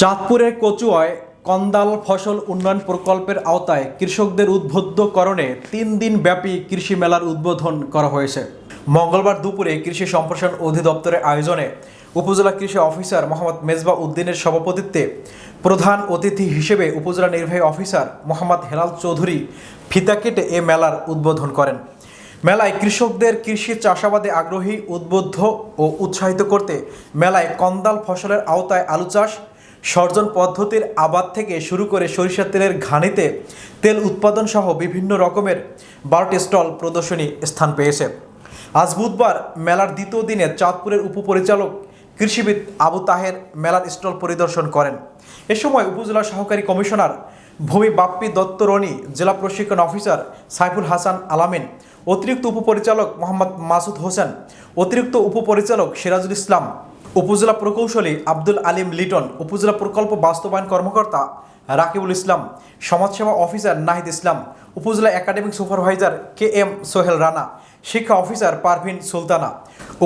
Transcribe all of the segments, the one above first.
চাঁদপুরের কচুয়ায় কন্দাল ফসল উন্নয়ন প্রকল্পের আওতায় কৃষকদের উদ্বুদ্ধকরণে তিন দিন ব্যাপী কৃষি মেলার উদ্বোধন করা হয়েছে। মঙ্গলবার দুপুরে কৃষি সম্প্রসারণ অধিদপ্তরের আয়োজনে উপজেলা কৃষি অফিসার মোহাম্মদ মেজবা উদ্দিনের সভাপতিত্বে প্রধান অতিথি হিসেবে উপজেলা নির্বাহী অফিসার মোহাম্মদ হেলাল চৌধুরী ফিতা কেটে এ মেলার উদ্বোধন করেন। মেলায় কৃষকদের কৃষি চাষাবাদে আগ্রহী, উদ্বুদ্ধ ও উৎসাহিত করতে মেলায় কন্দাল ফসলের আওতায় আলু চাষ সর্জন পদ্ধতির আবাদ থেকে শুরু করে সরিষা তেলের ঘানিতে তেল উৎপাদন সহ বিভিন্ন রকমের বারোটি স্টল প্রদর্শনী স্থান পেয়েছে। আজ বুধবার মেলার দ্বিতীয় দিনে চাঁদপুরের উপপরিচালক কৃষিবিদ আবু তাহের মেলার স্টল পরিদর্শন করেন। এ সময় উপজেলা সহকারী কমিশনার ভূমি বাপ্পি দত্ত রনি, জেলা প্রশিক্ষণ অফিসার সাইফুল হাসান আলামিন, অতিরিক্ত উপপরিচালক মোহাম্মদ মাসুদ হোসেন, অতিরিক্ত উপপরিচালক সিরাজুল ইসলাম উপজেলা প্রকৌশলী আব্দুল আলিম লিটন, উপজেলা প্রকল্প বাস্তবায়ন কর্মকর্তা রাকিবুল ইসলাম, সমাজসেবা officer Nahid Islam, upazila academic supervisor K M Sohel Rana, শিক্ষা অফিসার পারভিন সুলতানা,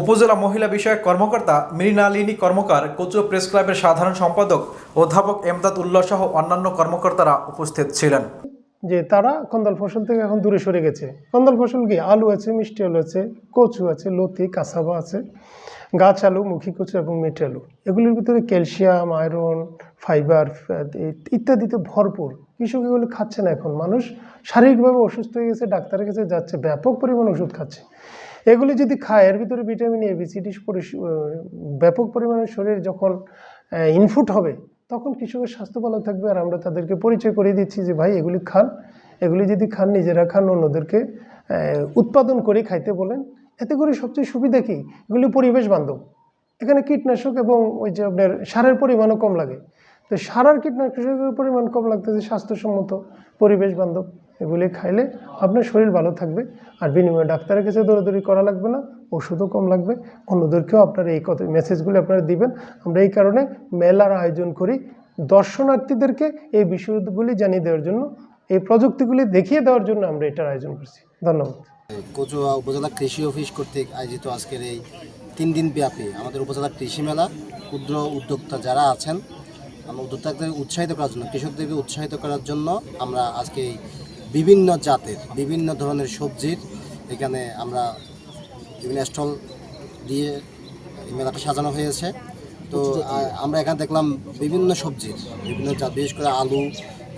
উপজেলা মহিলা বিষয়ক কর্মকর্তা মৃণালিনী কর্মকার কচুয়া প্রেস ক্লাবের সাধারণ সম্পাদক অধ্যাপক এমদাদ উল্লাহ সহ অন্যান্য কর্মকর্তারা উপস্থিত ছিলেন। যে তারা কন্দাল ফসল থেকে এখন দূরে সরে গেছে। কন্দাল ফসল কি? আলু আছে, মিষ্টি আলু আছে, কচু আছে, লতি, কাসাবা আছে, গাছ আলু, মুখী কচু এবং মিঠে আলু। এগুলির ভিতরে ক্যালসিয়াম, আয়রন, ফাইবার ইত্যাদিতে ভরপুর। কৃষক এগুলো খাচ্ছে না এখন। মানুষ শারীরিকভাবে অসুস্থ হয়ে গেছে, ডাক্তারের কাছে যাচ্ছে, ব্যাপক পরিমাণ ওষুধ খাচ্ছে। এগুলি যদি খায়, এর ভিতরে ভিটামিন এ বিসিডি ব্যাপক পরিমাণে শরীর যখন ইনফুট হবে তখন কৃষকের স্বাস্থ্য ভালো থাকবে আর আমরা তাদেরকে পরিচয় করে দিচ্ছি যে, ভাই, এগুলি খান। এগুলি যদি খান, নিজেরা খান, অন্যদেরকে উৎপাদন করে খাইতে বলেন। এতে করে সবচেয়ে সুবিধা কী? এগুলি পরিবেশ বান্ধব। এখানে কীটনাশক এবং ওই যে আপনার সারের পরিমাণও কম লাগে। তো সারার কীটনাশকের পরিমাণ কম লাগতেছে, স্বাস্থ্যসম্মত পরিবেশ বান্ধব। এগুলি খাইলে আপনার শরীর ভালো থাকবে। আর বিনিময়ে ডাক্তারের কাছে দৌড়াদৌড়ি করা লাগবে না, ওষুধও কম লাগবে। অন্যদেরকেও আপনারা এই কথা মেসেজগুলি আপনারা দিবেন। আমরা এই কারণে মেলার আয়োজন করি দর্শনার্থীদেরকে এই বিষয়গুলি জানিয়ে দেওয়ার জন্য, এই প্রযুক্তিগুলি দেখিয়ে দেওয়ার জন্য আমরা এটার আয়োজন করছি। ধন্যবাদ। কচুয়া উপজেলা কৃষি অফিস কর্তৃক আয়োজিত আজকের এই তিন দিন ব্যাপী আমাদের উপজেলা কৃষি মেলা, ক্ষুদ্র উদ্যোক্তা যারা আছেন, আমরা উদ্যোক্তাদের উৎসাহিত করার জন্য, কৃষকদেরকে উৎসাহিত করার জন্য আমরা আজকে এই বিভিন্ন জাতের বিভিন্ন ধরনের সবজির এখানে আমরা বিভিন্ন স্টল দিয়ে মেলাটা সাজানো হয়েছে। তো আমরা এখানে দেখলাম বিভিন্ন সবজির বিভিন্ন জাত বিশেষ করে আলু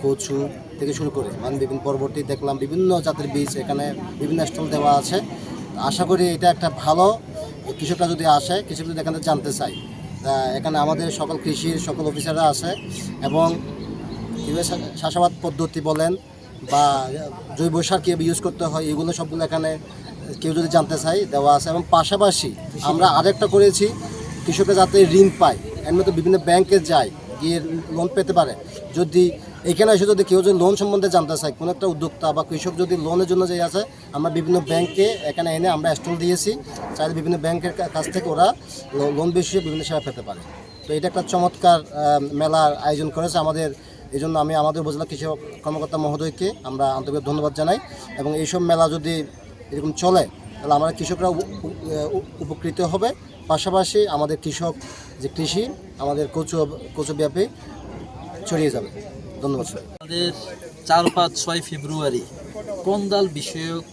কচু থেকে শুরু করে মানে বিভিন্ন পরবর্তী দেখলাম বিভিন্ন জাতের বীজ এখানে বিভিন্ন স্টল দেওয়া আছে। আশা করি এটা একটা ভালো কৃষকরা যদি আসে কৃষক যদি এখানে জানতে চাই এখানে আমাদের সকল কৃষির সকল অফিসাররা আছে এবং চাষাবাদ পদ্ধতি বলেন বা জৈব সার কীভাবে ইউজ করতে হয়, এগুলো সবগুলো এখানে কেউ যদি জানতে চাই দেওয়া আছে। এবং পাশাপাশি আমরা আরেকটা করেছি, কৃষকরা যাতে ঋণ পায়, এর মধ্যে বিভিন্ন ব্যাংকে যায়, গিয়ে লোন পেতে পারে। যদি এখানে এসে যদি কেউ যদি লোন সম্বন্ধে জানতে চায়, কোনো একটা উদ্যোক্তা বা কৃষক যদি লোনের জন্য যে আছে, আমরা বিভিন্ন ব্যাংকে এখানে এনে আমরা স্টল দিয়েছি। চাইলে বিভিন্ন ব্যাংকের কাছ থেকে ওরা লোন বিষয়ে বিভিন্ন সেবা পেতে পারে। তো এটা একটা চমৎকার মেলার আয়োজন করেছে আমাদের এই জন্য আমি আমাদের উপজেলা কৃষি কর্মকর্তা মহোদয়কে আমরা আন্তরিক ধন্যবাদ জানাই এবং এইসব মেলা যদি এরকম চলে, তাহলে আমরা কৃষকরা উপ- উপ- উপ- উপকৃত হবে। পাশাপাশি আমাদের কৃষক যে কৃষি, আমাদের কচু কচু ব্যাপী ছড়িয়ে যাবে। ধন্যবাদ, স্যার। আমাদের চার পাঁচ ছয় ফেব্রুয়ারি কন্দাল বিষয়ক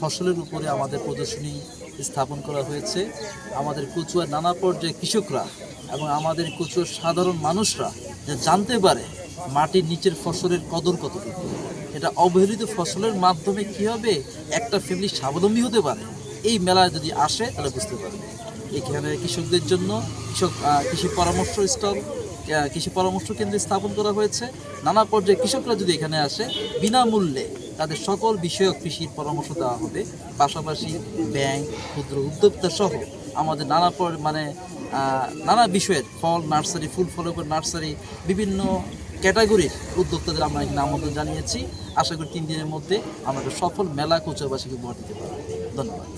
ফসলের উপরে আমাদের প্রদর্শনী স্থাপন করা হয়েছে? আমাদের কচুয়ার নানা পর্যায়ে কৃষকরা এবং আমাদের কচুয়ার সাধারণ মানুষরা যে জানতে পারে মাটির নিচের ফসলের কদর কতটুকু? এটা অবহেলিত ফসলের মাধ্যমে কী হবে? একটা ফ্যামিলি স্বাবলম্বী হতে পারে? এই মেলায় যদি আসে, তাহলে বুঝতে পারবে। এখানে কৃষকদের জন্য কৃষক কৃষি পরামর্শ স্টল কৃষি পরামর্শ কেন্দ্র স্থাপন করা হয়েছে। নানা পর্যায়ে কৃষকরা যদি এখানে আসে, বিনামূল্যে তাদের সকল বিষয়ক কৃষির পরামর্শ দেওয়া হবে। পাশাপাশি ব্যাংক, ক্ষুদ্র উদ্যোক্তা সহ আমাদের নানা মানে নানা বিষয়ের ফল, নার্সারি, ফুল ফলকের নার্সারি, বিভিন্ন ক্যাটাগরির উদ্যোক্তাদের আমরা এখানে আমন্ত্রণ জানিয়েছি। আশা করি তিন দিনের মধ্যে আমরা একটা সফল মেলা কোচাবাসীকে উপহার দিতে পারব। ধন্যবাদ।